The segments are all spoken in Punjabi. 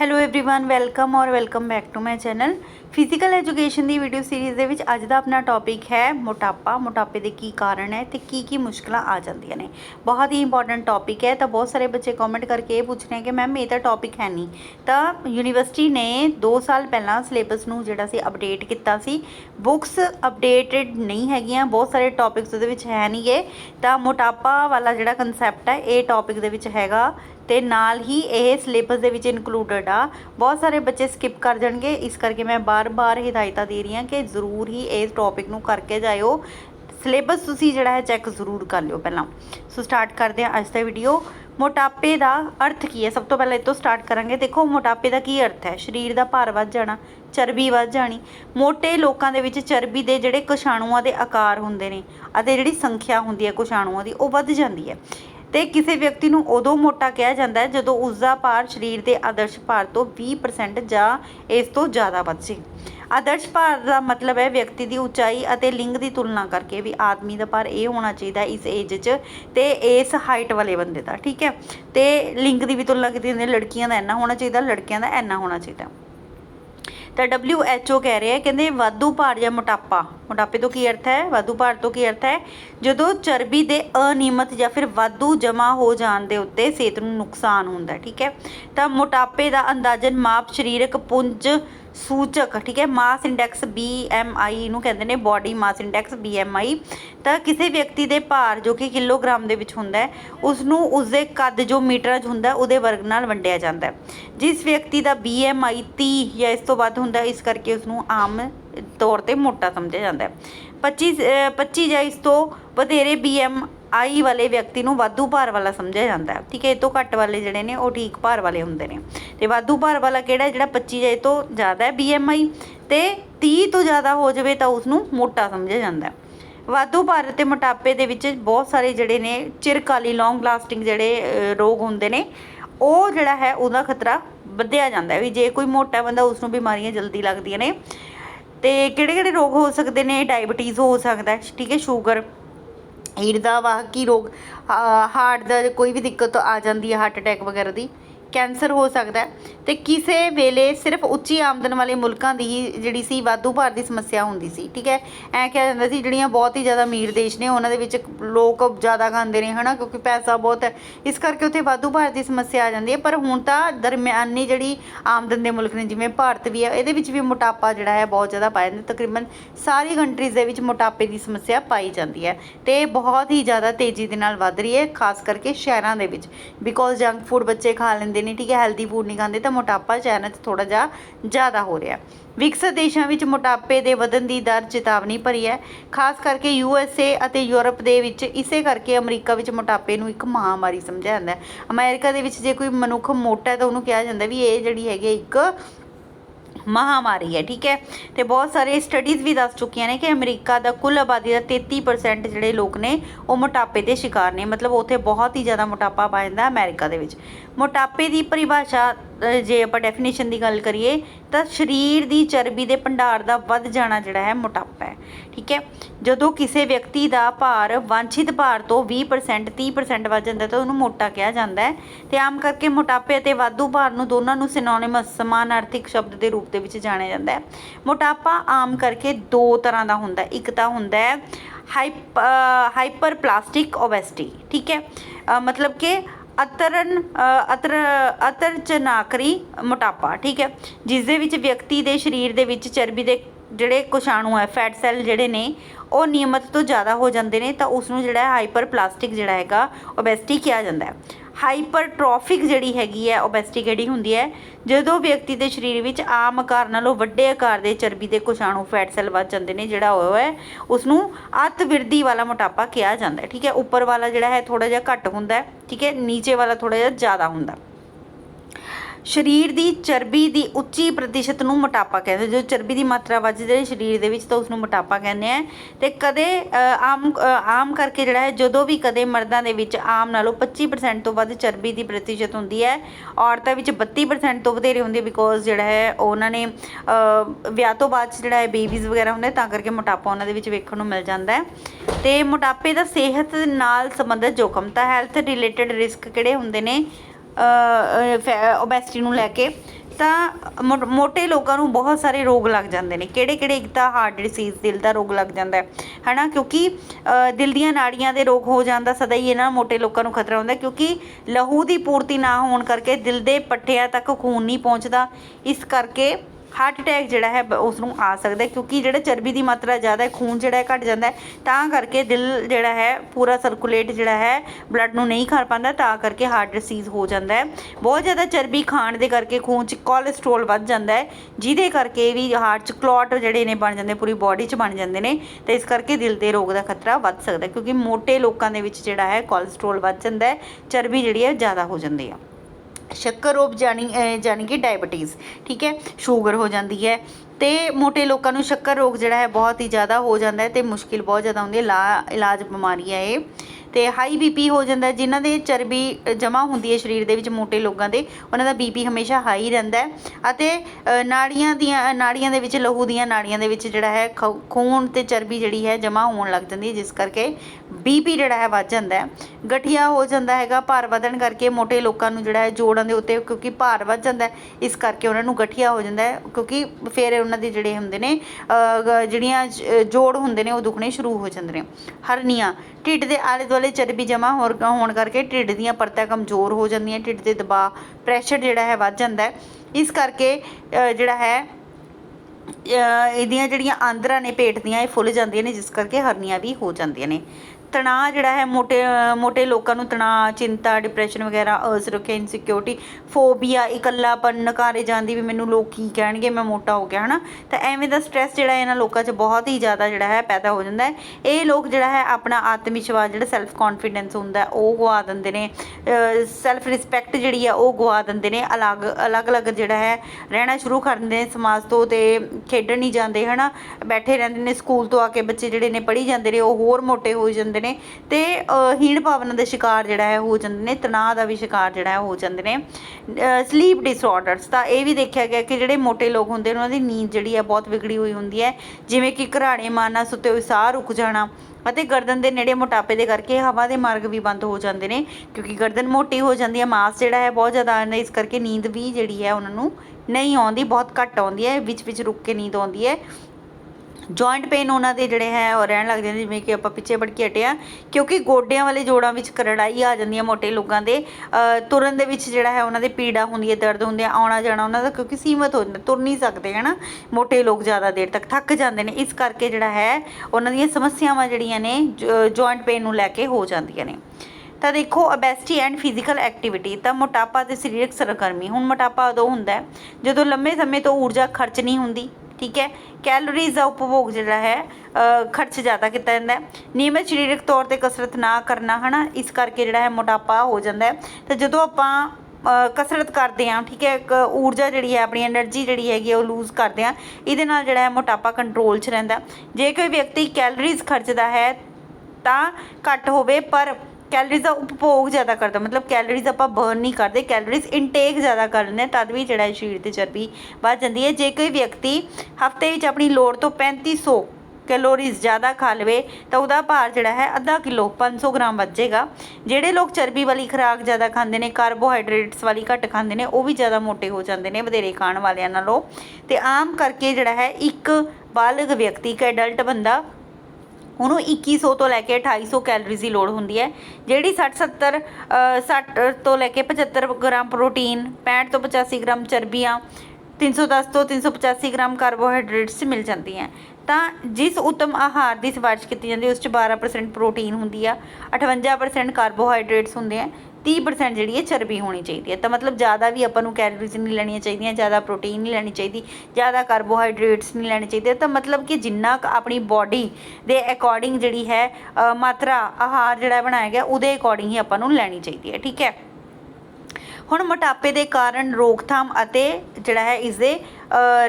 ਹੈਲੋ एवरीवन ਵੈਲਕਮ ਔਰ welcome back to my channel physical education the video series ਦੇ ਵਿੱਚ ਅੱਜ ਦਾ ਆਪਣਾ ਟੌਪਿਕ ਹੈ ਮੋਟਾਪਾ ਮੋਟਾਪੇ ਦੇ ਕੀ ਕਾਰਨ ਹੈ ਤੇ ਕੀ ਕੀ ਮੁਸ਼ਕਲਾਂ ਆ ਜਾਂਦੀਆਂ ਨੇ ਬਹੁਤ ਹੀ ਇੰਪੋਰਟੈਂਟ ਟੌਪਿਕ ਹੈ ਤਾਂ ਬਹੁਤ ਸਾਰੇ ਬੱਚੇ ਕਮੈਂਟ ਕਰਕੇ ਇਹ ਪੁੱਛ ਰਹੇ ਹੈ ਕਿ ਮੈਮ ਇਹ ਤਾਂ ਟੌਪਿਕ ਹੈ ਨਹੀਂ ਤਾਂ ਯੂਨੀਵਰਸਿਟੀ ਨੇ 2 ਸਾਲ ਪਹਿਲਾਂ ਸਿਲੇਬਸ ਨੂੰ ਜਿਹੜਾ ਸੀ ਅਪਡੇਟ ਕੀਤਾ ਸੀ ਬੁੱਕਸ ਅਪਡੇਟਡ ਨਹੀਂ ਹੈਗੀਆਂ ਬਹੁਤ ਸਾਰੇ ਟੌਪਿਕਸ ਉਹਦੇ ਵਿੱਚ ਹੈ ਨਹੀਂਗੇ ਤਾਂ ਮੋਟਾਪਾ ਵਾਲਾ ਜਿਹੜਾ ਕਨਸੈਪਟ ਹੈ ਇਹ ਟੌਪਿਕ ਦੇ ਵਿੱਚ ਹੈਗਾ ਤੇ ਨਾਲ ਹੀ ਇਹ ਸਿਲੇਬਸ ਦੇ ਵਿੱਚ ਇਨਕਲੂਡਡ ਆ। ਬਹੁਤ ਸਾਰੇ ਬੱਚੇ ਸਕਿਪ ਕਰ ਜਾਣਗੇ। ਇਸ ਕਰਕੇ ਮੈਂ ਬਾਰ-ਬਾਰ ਹਿਦਾਇਤਾਂ ਦੇ ਰਹੀ ਹਾਂ ਕਿ ਜ਼ਰੂਰ ਹੀ ਇਸ ਟੌਪਿਕ ਨੂੰ ਕਰਕੇ ਜਾਇਓ। ਸਿਲੇਬਸ ਤੁਸੀਂ ਜਿਹੜਾ ਹੈ ਚੈੱਕ ਜ਼ਰੂਰ ਕਰ ਲਿਓ ਪਹਿਲਾਂ। ਸੋ ਸਟਾਰਟ ਕਰਦੇ ਹਾਂ ਅੱਜ ਦਾ ਵੀਡੀਓ ਮੋਟਾਪੇ ਦਾ ਅਰਥ ਕੀ ਹੈ? ਸਭ ਤੋਂ ਪਹਿਲਾਂ ਇਹ ਤੋਂ ਸਟਾਰਟ ਕਰਾਂਗੇ। ਦੇਖੋ, ਮੋਟਾਪੇ ਦਾ ਕੀ ਅਰਥ ਹੈ? ਸਰੀਰ ਦਾ ਭਾਰ ਵੱਧ ਜਾਣਾ, ਚਰਬੀ ਵੱਧ ਜਾਣੀ। ਮੋਟੇ ਲੋਕਾਂ ਦੇ ਵਿੱਚ ਚਰਬੀ ਦੇ ਜਿਹੜੇ ਕੋਸ਼ਾਣੂਆਂ ਦੇ ਆਕਾਰ ਹੁੰਦੇ ਨੇ ਅਤੇ ਜਿਹੜੀ ਸੰਖਿਆ ਹੁੰਦੀ ਹੈ ਕੋਸ਼ਾਣੂਆਂ ਦੀ, ਉਹ ਵੱਧ ਜਾਂਦੀ ਹੈ। ਤੇ ਕਿਸੇ ਵਿਅਕਤੀ ਨੂੰ ਉਦੋਂ ਮੋਟਾ ਕਿਹਾ ਜਾਂਦਾ ਹੈ ਜਦੋਂ ਉਸ ਦਾ ਭਾਰ ਸਰੀਰ ਦੇ ਆਦਰਸ਼ ਭਾਰ ਤੋਂ 20% ਜਾਂ ਇਸ ਤੋਂ ਜ਼ਿਆਦਾ ਵੱਧ ਜੇ ਆਦਰਸ਼ ਭਾਰ ਦਾ ਮਤਲਬ ਹੈ ਵਿਅਕਤੀ ਦੀ ਉਚਾਈ ਅਤੇ ਲਿੰਗ ਦੀ ਤੁਲਨਾ ਕਰਕੇ ਵੀ ਆਦਮੀ ਦਾ ਭਾਰ ਇਹ ਹੋਣਾ ਚਾਹੀਦਾ ਇਸ ਏਜ 'ਚ ਤੇ ਇਸ ਹਾਈਟ ਵਾਲੇ ਬੰਦੇ ਦਾ, ਠੀਕ ਹੈ? ਤੇ ਲਿੰਗ ਦੀ ਵੀ ਤੁਲਨਾ ਕੀਤੀ ਜਾਂਦੀ ਹੈ, ਲੜਕੀਆਂ ਦਾ ਇੰਨਾ ਹੋਣਾ ਚਾਹੀਦਾ, ਲੜਕਿਆਂ ਦਾ ਇੰਨਾ ਹੋਣਾ ਚਾਹੀਦਾ। ਤਾਂ ਡਬਲਿਊ ਐਚ ਓ ਕਹਿ ਰਿਹਾ ਹੈ, ਕਹਿੰਦੇ ਵਾਧੂ ਭਾਰ ਜਾਂ ਮੋਟਾਪਾ। ਮੋਟਾਪੇ ਤੋਂ ਕੀ ਅਰਥ ਹੈ? ਵਾਧੂ ਭਾਰ ਤੋਂ ਕੀ ਅਰਥ ਹੈ? ਜਦੋਂ ਚਰਬੀ ਦੇ ਅਨਿਯਮਤ ਜਾਂ ਫਿਰ ਵਾਧੂ ਜਮਾ ਹੋ ਜਾਣ ਦੇ ਉੱਤੇ ਸਿਹਤ ਨੂੰ ਨੁਕਸਾਨ ਹੁੰਦਾ ਠੀਕ ਹੈ? ਤਾਂ ਮੋਟਾਪੇ ਦਾ ਅੰਦਾਜ਼ਨ ਮਾਪ, ਸਰੀਰਕ ਪੁੰਜ ਸੂਚਕ, ਠੀਕ ਹੈ, ਮਾਸ ਇੰਡੈਕਸ BMI ਨੂੰ ਕਹਿੰਦੇ ਨੇ ਬਾਡੀ ਮਾਸ ਇੰਡੈਕਸ BMI ਤਾਂ ਕਿਸੇ ਵਿਅਕਤੀ ਦੇ ਭਾਰ ਜੋ ਕਿ ਕਿਲੋਗ੍ਰਾਮ ਦੇ ਵਿੱਚ ਹੁੰਦਾ ਹੈ ਉਸ ਨੂੰ ਉਸ ਦੇ ਕੱਦ ਜੋ ਮੀਟਰਾਂ 'ਚ ਹੁੰਦਾ ਉਹਦੇ ਵਰਗ ਨਾਲ ਵੰਡਿਆ ਜਾਂਦਾ ਹੈ। ਜਿਸ ਵਿਅਕਤੀ ਦਾ BMI 30 ਜਾਂ ਇਸ ਤੋਂ ਵੱਧ ਹੁੰਦਾ ਇਸ ਕਰਕੇ ਉਸ ਨੂੰ ਆਮ ਤੌਰ ਤੇ ਮੋਟਾ ਸਮਝਿਆ ਜਾਂਦਾ ਹੈ। 25 25 ਜਾਂ ਇਸ ਤੋਂ ਵਧੇਰੇ BMI ਆਈ ਵਾਲੇ ਵਿਅਕਤੀ ਨੂੰ ਵਾਧੂ ਭਾਰ ਵਾਲਾ ਸਮਝਿਆ ਜਾਂਦਾ ਹੈ। ਠੀਕ ਹੈ, ਇਹ ਤੋਂ ਘੱਟ ਵਾਲੇ ਜਿਹੜੇ ਨੇ, ਉਹ ਠੀਕ ਭਾਰ ਵਾਲੇ ਹੁੰਦੇ ਨੇ। ਤੇ ਵਾਧੂ ਭਾਰ ਵਾਲਾ ਕਿਹੜਾ ਜਿਹੜਾ 25 ਜਾਂ ਤੋਂ ਜ਼ਿਆਦਾ ਹੈ BMI ਤੇ 30 ਤੋਂ ਜ਼ਿਆਦਾ ਹੋ ਜਾਵੇ ਤਾਂ ਉਸ ਨੂੰ ਮੋਟਾ ਸਮਝਿਆ ਜਾਂਦਾ ਹੈ। ਵਾਧੂ ਭਾਰ ਅਤੇ ਮੋਟਾਪੇ ਦੇ ਵਿੱਚ ਬਹੁਤ ਸਾਰੇ ਜਿਹੜੇ ਨੇ, ਚਿਰਕਾਲੀ ਲੌਂਗ ਲਾਸਟਿੰਗ ਜਿਹੜੇ ਰੋਗ ਹੁੰਦੇ ਨੇ, ਉਹ ਜਿਹੜਾ ਹੈ, ਉਹਦਾ ਖਤਰਾ ਵਧਿਆ ਜਾਂਦਾ ਹੈ। ਵੀ ਜੇ ਕੋਈ ਮੋਟਾ ਬੰਦਾ ਉਸ ਨੂੰ ਬਿਮਾਰੀਆਂ ਜਲਦੀ ਲੱਗਦੀਆਂ ਨੇ, ਤੇ ਕਿਹੜੇ ਕਿਹੜੇ ਰੋਗ ਹੋ ਸਕਦੇ ਨੇ? ਡਾਇਬੀਟੀਜ਼ ਹੋ ਸਕਦਾ ਠੀਕ ਹੈ, ਸ਼ੂਗਰ ਹਿਰਦਾ ਵਾਹਕੀ ਰੋਗ ਹਾਰਟ ਦਾ ਕੋਈ ਵੀ ਦਿੱਕਤ ਆ ਜਾਂਦੀ ਹੈ, ਹਾਰਟ ਅਟੈਕ ਵਗੈਰਾ ਦੀ। ਕੈਂਸਰ ਹੋ ਸਕਦਾ ਹੈ ਤੇ ਕਿਸੇ ਵੇਲੇ ਸਿਰਫ ਉੱਚੀ ਆਮਦਨ ਵਾਲੇ ਮੁਲਕਾਂ ਦੀ ਹੀ ਜਿਹੜੀ ਸੀ, ਵਾਧੂ ਭਾਰ ਦੀ ਸਮੱਸਿਆ ਹੁੰਦੀ ਸੀ, ਠੀਕ ਹੈ? ਐ ਕਿਹਾ ਜਾਂਦਾ ਸੀ, ਜਿਹੜੀਆਂ ਬਹੁਤ ਹੀ ਜ਼ਿਆਦਾ ਅਮੀਰ ਦੇਸ਼ ਨੇ, ਉਹਨਾਂ ਦੇ ਵਿੱਚ ਲੋਕ ਜ਼ਿਆਦਾ ਖਾਂਦੇ ਨੇ, ਹਨਾ? ਕਿਉਂਕਿ ਪੈਸਾ ਬਹੁਤ ਹੈ। ਇਸ ਕਰਕੇ ਉੱਥੇ ਵਾਧੂ ਭਾਰ ਦੀ ਸਮੱਸਿਆ ਆ ਜਾਂਦੀ ਹੈ, ਪਰ ਹੁਣ ਤਾਂ ਦਰਮਿਆਨੀ ਜਿਹੜੀ ਆਮਦਨ ਦੇ ਮੁਲਕ ਨੇ, ਜਿਵੇਂ ਭਾਰਤ ਵੀ ਹੈ ਇਹਦੇ ਵਿੱਚ ਵੀ ਮੋਟਾਪਾ ਜਿਹੜਾ ਹੈ, ਬਹੁਤ ਜ਼ਿਆਦਾ ਪਾਇਆ ਜਾਂਦਾ। ਤਕਰੀਬਨ ਸਾਰੀ ਕੰਟਰੀਜ਼ ਦੇ ਵਿੱਚ ਮੋਟਾਪੇ ਦੀ ਸਮੱਸਿਆ ਪਾਈ ਜਾਂਦੀ ਹੈ ਤੇ ਬਹੁਤ ਹੀ ਜ਼ਿਆਦਾ ਤੇਜ਼ੀ ਦੇ ਨਾਲ ਵੱਧ ਰਹੀ ਹੈ, ਖਾਸ ਕਰਕੇ ਸ਼ਹਿਰਾਂ ਦੇ ਵਿੱਚ। ਬਿਕੋਜ਼ ਜੰਕ ਫੂਡ ਬੱਚੇ ਖਾ ਲੈਂਦੇ ਨੇ, ਠੀਕ ਹੈ ਹੈਲਦੀ ਫੂਡ ਨਹੀਂ ਖਾਂਦੇ, ਤਾਂ ਮੋਟਾਪਾ ਸ਼ਹਿਰਾਂ 'ਚ ਥੋੜਾ ਜਿਹਾ ਜ਼ਿਆਦਾ ਹੋ ਰਿਹਾ। ਵਿਕਸਿਤ ਦੇਸ਼ਾਂ ਵਿੱਚ ਮੋਟਾਪੇ ਦੇ ਵਧਣ ਦੀ ਦਰ ਚੇਤਾਵਨੀ ਭਰੀ ਹੈ। ਖਾਸ ਕਰਕੇ ਯੂਐਸਏ ਅਤੇ ਯੂਰਪ ਦੇ ਵਿੱਚ ਇਸੇ ਕਰਕੇ ਅਮਰੀਕਾ ਵਿੱਚ ਮੋਟਾਪੇ ਨੂੰ ਇੱਕ ਮਹਾਮਾਰੀ ਸਮਝਿਆ ਜਾਂਦਾ ਹੈ। ਅਮਰੀਕਾ ਦੇ ਵਿੱਚ ਜੇ ਕੋਈ ਮਨੁੱਖ ਮੋਟਾ ਹੈ ਤਾਂ ਉਹਨੂੰ ਕਿਹਾ ਜਾਂਦਾ ਵੀ ਇਹ ਜਿਹੜੀ ਹੈਗੀ ਇੱਕ ਮਹਾਮਾਰੀ ਹੈ, ਠੀਕ ਹੈ। ਤੇ ਬਹੁਤ ਸਾਰੇ ਸਟੱਡੀਜ਼ ਵੀ ਦੱਸ ਚੁੱਕੀਆਂ ਨੇ ਕਿ ਅਮਰੀਕਾ ਦਾ ਕੁੱਲ ਆਬਾਦੀ ਦਾ 33% ਜਿਹੜੇ ਲੋਕ ਨੇ, ਉਹ ਮੋਟਾਪੇ ਦੇ ਸ਼ਿਕਾਰ ਨੇ। ਮਤਲਬ ਉੱਥੇ ਬਹੁਤ ਹੀ ਜ਼ਿਆਦਾ ਮੋਟਾਪਾ ਪਾਇਆ ਜਾਂਦਾ ਅਮਰੀਕਾ ਦੇ ਵਿੱਚ। ਮੋਟਾਪੇ ਦੀ ਪਰਿਭਾਸ਼ਾ ਜੇ ਆਪਾਂ ਡੈਫੀਨੇਸ਼ਨ ਦੀ ਗੱਲ ਕਰੀਏ, ਤਾਂ ਸਰੀਰ ਦੀ ਚਰਬੀ ਦੇ ਭੰਡਾਰ ਦਾ ਵੱਧ ਜਾਣਾ ਜਿਹੜਾ ਹੈ ਮੋਟਾਪਾ ਹੈ, ਠੀਕ ਹੈ? ਜਦੋਂ ਕਿਸੇ ਵਿਅਕਤੀ ਦਾ ਭਾਰ ਵਾਂਛਿਤ ਭਾਰ ਤੋਂ 20% 30% ਵੱਧ ਜਾਂਦਾ ਤਾਂ ਉਹਨੂੰ ਮੋਟਾ ਕਿਹਾ ਜਾਂਦਾ ਹੈ ਤੇ ਆਮ ਕਰਕੇ ਮੋਟਾਪੇ ਅਤੇ ਵਾਧੂ ਭਾਰ ਨੂੰ ਦੋਨਾਂ ਨੂੰ ਸਿਨੋਨਿਮਸ ਸਮਾਨਾਰਥਿਕ ਸ਼ਬਦ ਦੇ ਰੂਪ ਦੇ ਵਿੱਚ ਜਾਣਿਆ ਜਾਂਦਾ ਹੈ। ਮੋਟਾਪਾ ਆਮ ਕਰਕੇ ਦੋ ਤਰ੍ਹਾਂ ਦਾ ਹੁੰਦਾ ਇੱਕ ਤਾਂ ਹੁੰਦਾ ਹੈ ਹਾਈਪ ਹਾਈਪਰ ਪਲਾਸਟਿਕ ਓਬੈਸਿਟੀ ਠੀਕ ਹੈ? ਮਤਲਬ ਕਿ ਅਤਰਨ ਅ, ਅਤਰ ਅਤਰਚਨਾਕਰੀ ਮੋਟਾਪਾ ਠੀਕ ਹੈ? ਜਿਸ ਦੇ ਵਿੱਚ ਵਿਅਕਤੀ ਦੇ ਸਰੀਰ ਦੇ ਵਿੱਚ ਚਰਬੀ ਦੇ ਜਿਹੜੇ ਕੋਸ਼ਾਣੂ ਹੈ ਫੈਟ ਸੈੱਲ ਜਿਹੜੇ ਨੇ ਉਹ ਨਿਯਮਤ ਤੋਂ ਜ਼ਿਆਦਾ ਹੋ ਜਾਂਦੇ ਨੇ ਤਾਂ ਉਸ ਨੂੰ ਜਿਹੜਾ ਹੈ ਹਾਈਪਰ ਪਲਾਸਟਿਕ ਜਿਹੜਾ ਹੈਗਾ ਓਬੈਸਿਟੀ ਕਿਹਾ ਜਾਂਦਾ ਹੈ। ਹਾਈਪਰਟ੍ਰੋਫਿਕ ਜਿਹੜੀ ਹੈਗੀ ਹੈ ਓਬੈਸਿਟੀ ਹੁੰਦੀ ਹੈ, ਜਦੋਂ ਵਿਅਕਤੀ ਦੇ ਸਰੀਰ ਵਿੱਚ ਆਮ ਆਕਾਰ ਨਾਲੋਂ ਵੱਡੇ ਆਕਾਰ ਦੇ ਚਰਬੀ ਦੇ ਕੋਸ਼ਾਣੂ ਫੈਟ ਸੈੱਲ ਵੱਧ ਜਾਂਦੇ ਨੇ, ਜਿਹੜਾ ਉਹ ਹੈ ਉਸ ਨੂੰ ਅਤ ਵਿਰਦੀ ਵਾਲਾ ਮੋਟਾਪਾ ਕਿਹਾ ਜਾਂਦਾ ਹੈ, ਠੀਕ ਹੈ? ਉੱਪਰ ਵਾਲਾ ਜਿਹੜਾ ਹੈ ਥੋੜਾ ਜਿਹਾ ਘੱਟ ਹੁੰਦਾ ਹੈ, ਠੀਕ ਹੈ? ਨੀਚੇ ਵਾਲਾ ਥੋੜਾ ਜਿਹਾ ਜ਼ਿਆਦਾ ਹੁੰਦਾ ਸਰੀਰ ਦੀ ਚਰਬੀ ਦੀ ਉੱਚੀ ਪ੍ਰਤੀਸ਼ਤ ਨੂੰ ਮੋਟਾਪਾ ਕਹਿੰਦੇ ਜੋ ਚਰਬੀ ਦੀ ਮਾਤਰਾ ਵੱਧ ਜਾਏ ਸਰੀਰ ਦੇ ਵਿੱਚ ਤਾਂ ਉਸ ਨੂੰ ਮੋਟਾਪਾ ਕਹਿੰਦੇ ਆ। ਤੇ ਕਦੇ ਆਮ ਆਮ ਕਰਕੇ ਜਿਹੜਾ ਹੈ, ਜਦੋਂ ਵੀ ਕਦੇ ਮਰਦਾਂ ਦੇ ਵਿੱਚ ਆਮ ਨਾਲੋਂ 25% ਤੋਂ ਵੱਧ ਚਰਬੀ ਦੀ ਪ੍ਰਤੀਸ਼ਤ ਹੁੰਦੀ ਹੈ, ਔਰਤਾਂ ਵਿੱਚ 32% ਤੋਂ ਵਧੇਰੇ ਹੁੰਦੀ ਹੈ ਬਿਕੋਜ਼ ਜਿਹੜਾ ਹੈ, ਉਹਨਾਂ ਨੇ ਵਿਆਹ ਤੋਂ ਬਾਅਦ 'ਚ ਜਿਹੜਾ ਹੈ ਬੇਬੀਜ਼ ਵਗੈਰਾ ਹੁੰਦੇ ਤਾਂ ਕਰਕੇ ਮੋਟਾਪਾ ਉਹਨਾਂ ਦੇ ਵਿੱਚ ਵੇਖਣ ਨੂੰ ਮਿਲ ਜਾਂਦਾ ਹੈ। ਤੇ ਮੋਟਾਪੇ ਦਾ ਸਿਹਤ ਨਾਲ ਸੰਬੰਧਿਤ ਜੋਖਮ ਤਾਂ ਹੈਲਥ ਰਿਲੇਟਡ ਰਿਸਕ ਕਿਹੜੇ ਹੁੰਦੇ ਨੇ? ਓਬੈਸਿਟੀ ਨੂੰ ਲੈ ਕੇ, ਤਾਂ ਮੋ- ਮੋਟੇ ਲੋਕਾਂ ਨੂੰ ਬਹੁਤ ਸਾਰੇ ਰੋਗ ਲੱਗ ਜਾਂਦੇ ਨੇ। ਕਿਹੜੇ ਕਿਹੜੇ ਇੱਕ ਤਾਂ ਹਾਰਟ ਡਿਸੀਜ਼ ਦਿਲ ਦਾ ਰੋਗ ਲੱਗ ਜਾਂਦਾ ਹੈ, ਹਨਾ? ਕਿਉਂਕਿ ਦਿਲ ਦੀਆਂ ਨਾੜੀਆਂ ਦੇ ਰੋਗ ਹੋ ਜਾਂਦਾ ਸਦਾ ਹੀ ਇਹਨਾਂ ਮੋਟੇ ਲੋਕਾਂ ਨੂੰ ਖਤਰਾ ਹੁੰਦਾ, ਕਿਉਂਕਿ ਲਹੂ ਦੀ ਪੂਰਤੀ ਨਾ ਹੋਣ ਕਰਕੇ ਦਿਲ ਦੇ ਪੱਠਿਆਂ ਤੱਕ ਖੂਨ ਨਹੀਂ ਪਹੁੰਚਦਾ। ਇਸ ਕਰਕੇ ਹਾਰਟ ਅਟੈਕ ਜਿਹੜਾ ਹੈ ਉਸ ਨੂੰ ਆ ਸਕਦਾ ਕਿਉਂਕਿ ਜਿਹੜਾ ਚਰਬੀ ਦੀ ਮਾਤਰਾ ਜ਼ਿਆਦਾ ਹੈ, ਖੂਨ ਜਿਹੜਾ ਹੈ ਘਟ ਜਾਂਦਾ ਹੈ, ਤਾਂ ਕਰਕੇ ਦਿਲ ਜਿਹੜਾ ਹੈ, ਪੂਰਾ ਸਰਕੂਲੇਟ ਜਿਹੜਾ ਹੈ ਬਲੱਡ ਨੂੰ ਨਹੀਂ ਕਰ ਪਾਉਂਦਾ, ਤਾਂ ਕਰਕੇ ਹਾਰਟ ਡਿਸੀਜ਼ ਹੋ ਜਾਂਦਾ ਹੈ। ਬਹੁਤ ਜ਼ਿਆਦਾ ਚਰਬੀ ਖਾਣ ਦੇ ਕਰਕੇ ਖੂਨ 'ਚ ਕੋਲੇਸਟ੍ਰੋਲ ਵੱਧ ਜਾਂਦਾ ਹੈ, ਜਿਹਦੇ ਕਰਕੇ ਵੀ ਹਾਰਟ 'ਚ ਕਲੌਟ ਜਿਹੜੇ ਨੇ ਬਣ ਜਾਂਦੇ, ਪੂਰੀ ਬਾਡੀ 'ਚ ਬਣ ਜਾਂਦੇ ਨੇ, ਤੇ ਇਸ ਕਰਕੇ ਦਿਲ ਦੇ ਰੋਗ ਦਾ ਖਤਰਾ ਵੱਧ ਸਕਦਾ ਕਿਉਂਕਿ ਮੋਟੇ ਲੋਕਾਂ ਦੇ ਵਿੱਚ ਜਿਹੜਾ ਹੈ ਕੋਲੇਸਟ੍ਰੋਲ ਵੱਧ ਜਾਂਦਾ ਹੈ, ਚਰਬੀ ਜਿਹੜੀ ਹੈ, ਜ਼ਿਆਦਾ ਹੋ ਜਾਂਦੀ ਹੈ ਸ਼ੱਕਰ ਰੋਗ ਜਾਨੀ ਅਹ ਜਾਨੀ ਕਿ ਡਾਇਬੀਟੀਜ਼ ਠੀਕ ਹੈ, ਸ਼ੂਗਰ ਹੋ ਜਾਂਦੀ ਹੈ ਤੇ ਮੋਟੇ ਲੋਕਾਂ ਨੂੰ ਸ਼ੱਕਰ ਰੋਗ ਜਿਹੜਾ ਹੈ ਬਹੁਤ ਹੀ ਜ਼ਿਆਦਾ ਹੋ ਜਾਂਦਾ ਹੈ ਤੇ ਮੁਸ਼ਕਿਲ ਬਹੁਤ ਜ਼ਿਆਦਾ ਹੁੰਦੀ ਹੈ, ਲਾ, ਇਲਾਜ ਬਿਮਾਰੀ ਹੈ ਇਹ ਤੇ ਹਾਈ ਬੀਪੀ ਹੋ ਜਾਂਦਾ ਹੈ, ਜਿਨ੍ਹਾਂ ਦੇ ਚਰਬੀ ਜਮ੍ਹਾਂ ਹੁੰਦੀ ਹੈ ਸਰੀਰ ਦੇ ਵਿੱਚ ਮੋਟੇ ਲੋਕਾਂ ਦੇ ਉਹਨਾਂ ਦਾ ਬੀਪੀ ਹਮੇਸ਼ਾ ਹਾਈ ਰਹਿੰਦਾ ਅਤੇ ਨਾੜੀਆਂ ਦੀਆਂ ਨਾੜੀਆਂ ਦੇ ਵਿੱਚ ਲਹੂ ਦੀਆਂ ਨਾੜੀਆਂ ਦੇ ਵਿੱਚ ਜਿਹੜਾ ਹੈ ਖ- ਖੂਨ ਤੇ ਚਰਬੀ ਜਿਹੜੀ ਹੈ ਜਮ੍ਹਾਂ ਹੋਣ ਲੱਗ ਜਾਂਦੀ ਹੈ ਜਿਸ ਕਰਕੇ ਬੀਪੀ ਜਿਹੜਾ ਹੈ ਵੱਧ ਜਾਂਦਾ ਹੈ। ਗਠੀਆ ਹੋ ਜਾਂਦਾ ਹੈਗਾ ਭਾਰ ਵਧਣ ਕਰਕੇ ਮੋਟੇ ਲੋਕਾਂ ਨੂੰ ਜਿਹੜਾ ਹੈ ਜੋੜਾਂ ਦੇ ਉੱਤੇ ਕਿਉਂਕਿ ਭਾਰ ਵੱਧ ਜਾਂਦਾ ਇਸ ਕਰਕੇ ਉਹਨਾਂ ਨੂੰ ਗਠੀਆ ਹੋ ਜਾਂਦਾ ਹੈ ਕਿਉਂਕਿ ਫਿਰ ਉਹਨਾਂ ਦੇ ਜਿਹੜੇ ਹੁੰਦੇ ਨੇ ਜਿਹੜੀਆਂ ਜੋੜ ਹੁੰਦੇ ਨੇ ਉਹ ਦੁਖਣੇ ਸ਼ੁਰੂ ਹੋ ਜਾਂਦੇ ਨੇ। ਹਰਨੀਆਂ ਢਿੱਡ ਦੇ ਆਲੇ ਦੁਆਲੇ ਚਰਬੀ ਜਮ੍ਹਾਂ ਹੋਰ ਹੋਣ ਕਰਕੇ ਢਿੱਡ ਦੀਆਂ ਪਰਤਾਂ ਕਮਜ਼ੋਰ ਹੋ ਜਾਂਦੀਆਂ ਢਿੱਡ ਦੇ ਦਬਾਅ ਪ੍ਰੈਸ਼ਰ ਜਿਹੜਾ ਹੈ ਵੱਧ ਜਾਂਦਾ ਹੈ। ਇਸ ਕਰਕੇ ਅ, ਜਿਹੜਾ ਹੈ ਅ, ਇਹਦੀਆਂ ਜਿਹੜੀਆਂ ਆਂਦਰਾਂ ਨੇ ਪੇਟ ਦੀਆਂ ਇਹ ਫੁੱਲ ਜਾਂਦੀਆਂ ਨੇ ਜਿਸ ਕਰਕੇ ਹਰਨੀਆਂ ਵੀ ਹੋ ਜਾਂਦੀਆਂ ਨੇ। ਤਣਾਅ ਜਿਹੜਾ ਹੈ, ਮੋਟੇ ਮੋਟੇ ਲੋਕਾਂ ਨੂੰ ਤਣਾਅ, ਚਿੰਤਾ ਡਿਪਰੈਸ਼ਨ ਵਗੈਰਾ ਅਸੁਰੱਖਿਆ ਇਨਸਿਕਿਉਰਿਟੀ ਫੋਬੀਆ ਇਕੱਲਾਪਨ ਨਕਾਰੇ ਜਾਣ ਦੀ ਵੀ ਮੈਨੂੰ ਲੋਕ ਕੀ ਕਹਿਣਗੇ, ਮੈਂ ਮੋਟਾ ਹੋ ਗਿਆ, ਹਨਾ? ਤਾਂ ਐਵੇਂ ਦਾ ਸਟ੍ਰੈਸ ਜਿਹੜਾ ਇਹਨਾਂ ਲੋਕਾਂ 'ਚ ਬਹੁਤ ਹੀ ਜ਼ਿਆਦਾ ਜਿਹੜਾ ਹੈ, ਪੈਦਾ ਹੋ ਜਾਂਦਾ ਹੈ। ਇਹ ਲੋਕ ਜਿਹੜਾ ਹੈ, ਆਪਣਾ ਆਤਮ ਵਿਸ਼ਵਾਸ ਜਿਹੜਾ ਸੈਲਫ ਕੌਨਫੀਡੈਂਸ ਹੁੰਦਾ ਉਹ ਗਵਾ ਦਿੰਦੇ ਨੇ। ਸੈਲਫ ਰਿਸਪੈਕਟ ਜਿਹੜੀ ਆ ਉਹ ਗਵਾ ਦਿੰਦੇ ਨੇ। ਅਲੱਗ, ਅਲੱਗ-ਅਲੱਗ ਜਿਹੜਾ ਹੈ, ਰਹਿਣਾ ਸ਼ੁਰੂ ਕਰ ਦਿੰਦੇ ਨੇ ਸਮਾਜ ਤੋਂ ਤੇ ਖੇਡਣ ਨਹੀਂ ਜਾਂਦੇ, ਹਨਾ? ਬੈਠੇ ਰਹਿੰਦੇ ਨੇ, ਸਕੂਲ ਤੋਂ ਆ ਕੇ ਬੱਚੇ ਜਿਹੜੇ ਨੇ, ਪੜ੍ਹੀ ਜਾਂਦੇ ਨੇ, ਉਹ ਹੋਰ ਮੋਟੇ ਹੋ ਜਾਂਦੇ ਨੇ ਤੇ ਹੀਣ ਭਾਵਨਾ ਦੇ ਸ਼ਿਕਾਰ ਜਿਹੜਾ ਹੈ ਹੋ ਜਾਂਦੇ ਨੇ, ਤਣਾਅ ਦਾ ਵੀ ਸ਼ਿਕਾਰ ਜਿਹੜਾ ਹੈ ਹੋ ਜਾਂਦੇ ਨੇ। ਸਲੀਪ ਡਿਸਆਰਡਰਸ ਤਾਂ ਇਹ ਵੀ ਦੇਖਿਆ ਗਿਆ ਕਿ ਜਿਹੜੇ ਮੋਟੇ ਲੋਕ ਹੁੰਦੇ ਨੇ, ਉਹਨਾਂ ਦੀ ਨੀਂਦ ਜਿਹੜੀ ਹੈ ਬਹੁਤ ਵਿਗੜੀ ਹੋਈ ਹੁੰਦੀ ਹੈ। ਜਿਵੇਂ ਕਿ ਘਰਾੜੇ ਮਾਰਨਾ, ਸੁੱਤੇ ਹੋਏ ਸਾਹ ਰੁਕ ਜਾਣਾ ਅਤੇ ਗਰਦਨ ਦੇ ਨੇੜੇ ਮੋਟਾਪੇ ਦੇ ਕਰਕੇ ਹਵਾ ਦੇ ਮਾਰਗ ਵੀ ਬੰਦ ਹੋ ਜਾਂਦੇ ਨੇ, ਕਿਉਂਕਿ ਗਰਦਨ ਮੋਟੀ ਹੋ ਜਾਂਦੀ ਹੈ, ਮਾਸ ਜਿਹੜਾ ਹੈ ਬਹੁਤ ਜ਼ਿਆਦਾ ਆਉਂਦਾ, ਇਸ ਕਰਕੇ ਨੀਂਦ ਵੀ ਜਿਹੜੀ ਹੈ ਉਹਨਾਂ ਨੂੰ ਨਹੀਂ ਆਉਂਦੀ, ਬਹੁਤ ਘੱਟ ਆਉਂਦੀ ਹੈ ਵਿੱਚ ਵਿੱਚ ਰੁਕ ਕੇ ਨੀਂਦ ਆਉਂਦੀ ਹੈ। ਜੁਆਇੰਟ ਪੇਨ ਉਹਨਾਂ ਦੇ ਜਿਹੜੇ ਹੈ ਉਹ ਰਹਿਣ ਲੱਗ ਜਾਂਦੇ ਜਿਵੇਂ ਕਿ ਆਪਾਂ ਪਿੱਛੇ ਵੜ ਹਟਿਆ, ਕਿਉਂਕਿ ਗੋਡਿਆਂ ਵਾਲੇ ਜੋੜਾਂ ਵਿੱਚ ਕਰੜਾਈ ਆ ਜਾਂਦੀ ਹੈ ਮੋਟੇ ਲੋਕਾਂ ਦੇ ਤੁਰਨ ਦੇ ਵਿੱਚ ਜਿਹੜਾ ਹੈ ਉਹਨਾਂ ਦੇ ਪੀੜਾ ਹੁੰਦੀ ਹੈ ਦਰਦ ਹੁੰਦੇ ਆ ਆਉਣਾ ਜਾਣਾ ਉਹਨਾਂ ਦਾ ਕਿਉਂਕਿ ਸੀਮਤ ਹੋ ਜਾਂਦਾ, ਤੁਰ ਨਹੀਂ ਸਕਦੇ ਹਨਾ ਮੋਟੇ ਲੋਕ ਜ਼ਿਆਦਾ ਦੇਰ ਤੱਕ ਥੱਕ ਜਾਂਦੇ ਨੇ, ਇਸ ਕਰਕੇ ਜਿਹੜਾ ਹੈ ਉਹਨਾਂ ਦੀਆਂ ਸਮੱਸਿਆਵਾਂ ਜਿਹੜੀਆਂ ਨੇ ਜੁਆਇੰਟ ਪੇਨ ਨੂੰ ਲੈ ਕੇ ਹੋ ਜਾਂਦੀਆਂ ਨੇ। ਤਾਂ ਦੇਖੋ ਅਬੈਸਟੀ ਐਂਡ ਫਿਜ਼ੀਕਲ ਐਕਟੀਵਿਟੀ ਤਾਂ ਮੋਟਾਪਾ ਤੇ ਸਰੀਰਕ ਸਰਗਰਮੀ, ਹੁਣ ਮੋਟਾਪਾ ਉਦੋਂ ਹੁੰਦਾ ਜਦੋਂ ਲੰਮੇ ਸਮੇਂ ਤੋਂ ਊਰਜਾ ਖਰਚ ਨਹੀਂ ਹੁੰਦੀ ਠੀਕ ਹੈ ਕੈਲਰੀਜ਼ ਦਾ ਉਪਭੋਗ ਜਿਹੜਾ ਹੈ ਖਰਚ ਜ਼ਿਆਦਾ ਕੀਤਾ ਜਾਂਦਾ ਹੈ। ਨਿਯਮਿਤ ਸਰੀਰਕ ਤੌਰ ਤੇ ਕਸਰਤ ਨਾ ਕਰਨਾ, ਹਨਾ, ਇਸ ਕਰਕੇ ਜਿਹੜਾ ਹੈ ਮੋਟਾਪਾ ਹੋ ਜਾਂਦਾ ਹੈ। ਤੇ ਜਦੋਂ ਆਪਾਂ ਕਸਰਤ ਕਰਦੇ ਆ ਠੀਕ ਹੈ, ਇੱਕ ਊਰਜਾ ਜਿਹੜੀ ਹੈ, ਆਪਣੀ એનર્ਜੀ ਜਿਹੜੀ ਹੈਗੀ ਉਹ ਲੂਜ਼ ਕਰਦੇ ਆ ਇਹਦੇ ਨਾਲ ਜਿਹੜਾ ਹੈ ਮੋਟਾਪਾ ਕੰਟਰੋਲ 'ਚ ਰਹਿੰਦਾ ਜੇ ਕੋਈ ਵਿਅਕਤੀ ਕੈਲਰੀਜ਼ ਖਰਚਦਾ ਹੈ, ਤਾਂ ਘੱਟ ਹੋਵੇ, ਪਰ ਕੈਲਰੀਜ਼ ਦਾ ਉਪਭੋਗ ਜ਼ਿਆਦਾ ਕਰਦਾ ਮਤਲਬ ਕੈਲਰੀਜ਼ ਆਪਾਂ ਬਰਨ ਨਹੀਂ ਕਰਦੇ ਕੈਲਰੀਜ਼ ਇਨਟੇਕ ਜ਼ਿਆਦਾ ਕਰ ਲੈਂਦੇ ਹਾਂ, ਤਦ ਵੀ ਜਿਹੜਾ ਹੈ ਸਰੀਰ ਤੇ ਚਰਬੀ ਵੱਧ ਜਾਂਦੀ ਹੈ। ਜੇ ਕੋਈ ਵਿਅਕਤੀ ਹਫ਼ਤੇ ਵਿੱਚ ਆਪਣੀ ਲੋੜ ਤੋਂ 3500 ਕੈਲੋਰੀਜ਼ ਜ਼ਿਆਦਾ ਖਾ ਲਵੇ ਤਾਂ ਉਹਦਾ ਭਾਰ ਜਿਹੜਾ ਹੈ ਅੱਧਾ ਕਿਲੋ 500 ਗ੍ਰਾਮ ਵੱਜੇਗਾ ਜਿਹੜੇ ਲੋਕ ਚਰਬੀ ਵਾਲੀ ਖੁਰਾਕ ਜ਼ਿਆਦਾ ਖਾਂਦੇ ਨੇ ਕਾਰਬੋਹਾਈਡਰੇਟਸ ਵਾਲੀ ਘੱਟ ਖਾਂਦੇ ਨੇ ਉਹ ਵੀ ਜ਼ਿਆਦਾ ਮੋਟੇ ਹੋ ਜਾਂਦੇ ਨੇ ਵਧੇਰੇ ਖਾਣ ਵਾਲਿਆਂ ਨਾਲੋਂ। ਤੇ ਆਮ ਕਰਕੇ ਜਿਹੜਾ ਹੈ ਇੱਕ ਬਾਲਗ ਵਿਅਕਤੀ ਇੱਕ ਐਡਲਟ ਬੰਦਾ ਉਹਨੂੰ 2100 ਤੋਂ ਲੈ ਕੇ 2800 ਕੈਲਰੀਜ਼ ਦੀ ਲੋੜ ਹੁੰਦੀ ਹੈ ਜਿਹੜੀ 60 70 ਅ, 60 ਤੋਂ ਲੈ ਕੇ 75 ਗ੍ਰਾਮ ਪ੍ਰੋਟੀਨ 65 ਤੋਂ 85 ਗ੍ਰਾਮ ਚਰਬੀਆਂ 310 ਤੋਂ 385 ਗ੍ਰਾਮ ਕਾਰਬੋਹਾਈਡਰੇਟਸ ਮਿਲ ਜਾਂਦੀਆਂ ਤਾਂ ਜਿਸ ਉਤਮ ਆਹਾਰ ਦੀ ਸਿਫਾਰਿਸ਼ ਕੀਤੀ ਜਾਂਦੀ ਹੈ ਉਸ 'ਚ 12% ਪ੍ਰੋਟੀਨ ਹੁੰਦੀ ਆ 58% ਕਾਰਬੋਹਾਈਡਰੇਟਸ ਹੁੰਦੇ ਆ। 30% ਜਿਹੜੀ ਹੈ ਚਰਬੀ ਹੋਣੀ ਚਾਹੀਦੀ ਹੈ। ਤਾਂ ਮਤਲਬ ਜ਼ਿਆਦਾ ਵੀ ਆਪਾਂ ਨੂੰ ਕੈਲਰੀਜ਼ ਨਹੀਂ ਲੈਣੀਆਂ ਚਾਹੀਦੀਆਂ, ਜ਼ਿਆਦਾ ਪ੍ਰੋਟੀਨ ਨਹੀਂ ਲੈਣੀ ਚਾਹੀਦੀ, ਜ਼ਿਆਦਾ ਕਾਰਬੋਹਾਈਡਰੇਟਸ ਨਹੀਂ ਲੈਣੇ ਚਾਹੀਦੇ। ਤਾਂ ਮਤਲਬ ਕਿ ਜਿੰਨਾ ਕੁ ਆਪਣੀ ਬਾਡੀ ਦੇ ਅਕੋਰਡਿੰਗ ਜਿਹੜੀ ਹੈ ਮਾਤਰਾ, ਆਹਾਰ ਜਿਹੜਾ ਬਣਾਇਆ ਗਿਆ, ਉਹਦੇ ਅਕੋਰਡਿੰਗ ਹੀ ਆਪਾਂ ਨੂੰ ਲੈਣੀ ਚਾਹੀਦੀ ਹੈ। ਠੀਕ ਹੈ? ਹੁਣ ਮੋਟਾਪੇ ਦੇ ਕਾਰਨ ਰੋਕਥਾਮ ਅਤੇ ਜਿਹੜਾ ਹੈ ਇਸ ਦੇ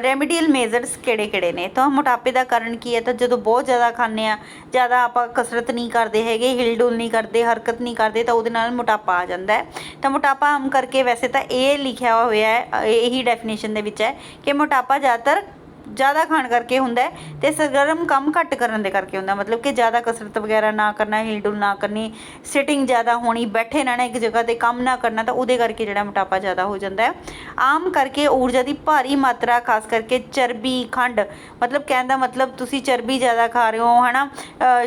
ਰੈਮੀਡੀਅਲ ਮੇਜ਼ਰਸ ਕਿਹੜੇ-ਕਿਹੜੇ ਨੇ? ਤਾਂ ਮੋਟਾਪੇ ਦਾ ਕਾਰਨ ਕੀ ਹੈ? ਤਾਂ ਜਦੋਂ ਬਹੁਤ ਜ਼ਿਆਦਾ ਖਾਂਦੇ ਆ ਜ਼ਿਆਦਾ ਆਪਾਂ ਕਸਰਤ ਨਹੀਂ ਕਰਦੇ ਹੈਗੇ, ਹਿਲਡੁਲ ਨਹੀਂ ਕਰਦੇ, ਹਰਕਤ ਨਹੀਂ ਕਰਦੇ, ਤਾਂ ਉਹਦੇ ਨਾਲ ਮੋਟਾਪਾ ਆ ਜਾਂਦਾ ਹੈ। ਤਾਂ ਮੋਟਾਪਾ ਆਮ ਕਰਕੇ ਵੈਸੇ ਤਾਂ ਇਹ ਲਿਖਿਆ ਹੋਇਆ ਹੈ, ਇਹੀ ਡੈਫੀਨੇਸ਼ਨ ਦੇ ਵਿੱਚ ਹੈ ਕਿ ਮੋਟਾਪਾ ਜ਼ਿਆਦਾਤਰ ਜ਼ਿਆਦਾ ਖਾਣ ਕਰਕੇ ਹੁੰਦਾ ਹੈ ਤੇ ਸਰਗਰਮ ਕੰਮ ਘੱਟ ਕਰਨ ਦੇ ਕਰਕੇ ਹੁੰਦਾ ਮਤਲਬ ਕਿ ਜ਼ਿਆਦਾ ਕਸਰਤ ਵਗੈਰਾ ਨਾ ਕਰਨਾ, ਹਿਲ ਡੁਲ ਨਾ ਕਰਨੀ ਸਿਟਿੰਗ ਜ਼ਿਆਦਾ ਹੋਣੀ, ਬੈਠੇ ਰਹਿਣਾ, ਇੱਕ ਜਗ੍ਹਾ ਤੇ ਕੰਮ ਨਾ ਕਰਨਾ ਤਾਂ ਉਹਦੇ ਕਰਕੇ ਜਿਹੜਾ ਮੋਟਾਪਾ ਜ਼ਿਆਦਾ ਹੋ ਜਾਂਦਾ ਹੈ। ਆਮ ਕਰਕੇ ਊਰਜਾ ਦੀ ਭਾਰੀ ਮਾਤਰਾ, ਖਾਸ ਕਰਕੇ ਚਰਬੀ, ਖੰਡ, ਮਤਲਬ ਕਹਿਣ ਦਾ ਮਤਲਬ ਤੁਸੀਂ ਚਰਬੀ ਜ਼ਿਆਦਾ ਖਾ ਰਹੇ ਹੋ, ਹਨਾ?